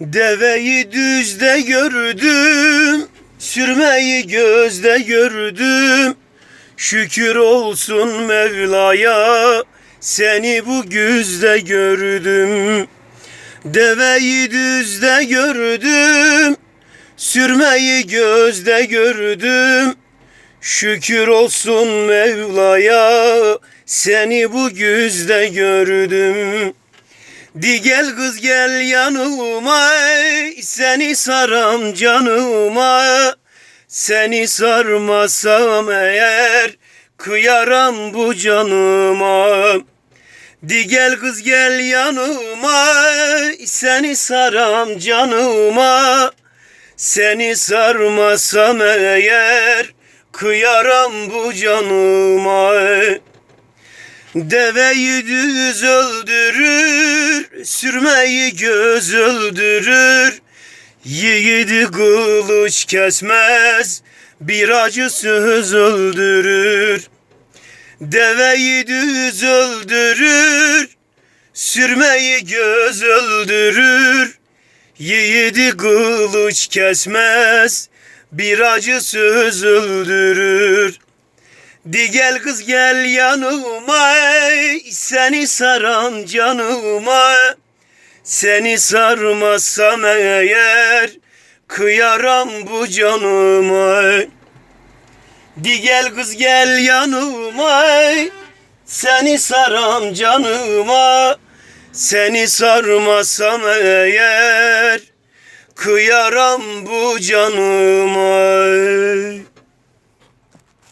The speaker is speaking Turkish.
Deveyi düzde gördüm, sürmeyi gözde gördüm. Şükür olsun Mevla'ya, seni bu güzde gördüm. Deveyi düzde gördüm, sürmeyi gözde gördüm. Şükür olsun Mevla'ya, seni bu güzde gördüm. Di gel kız gel yanıma Seni saram canıma. Seni sarmasam eğer Kıyaram bu canıma. Di gel kız gel yanıma Seni saram canıma. Seni sarmasam eğer Kıyaram bu canıma Deveyi düz öldürür, sürmeyi göz öldürür. Yiğidi kılıç kesmez, bir acı söz öldürür. Deveyi düz öldürür, sürmeyi göz öldürür. Yiğidi kılıç kesmez, bir acı söz öldürür. Di gel kız gel yanıma Seni saran canıma. Seni sarmasam eğer Kıyaram bu canıma. Di gel kız gel yanıma Seni saram canıma. Seni sarmasam eğer Kıyaram bu canıma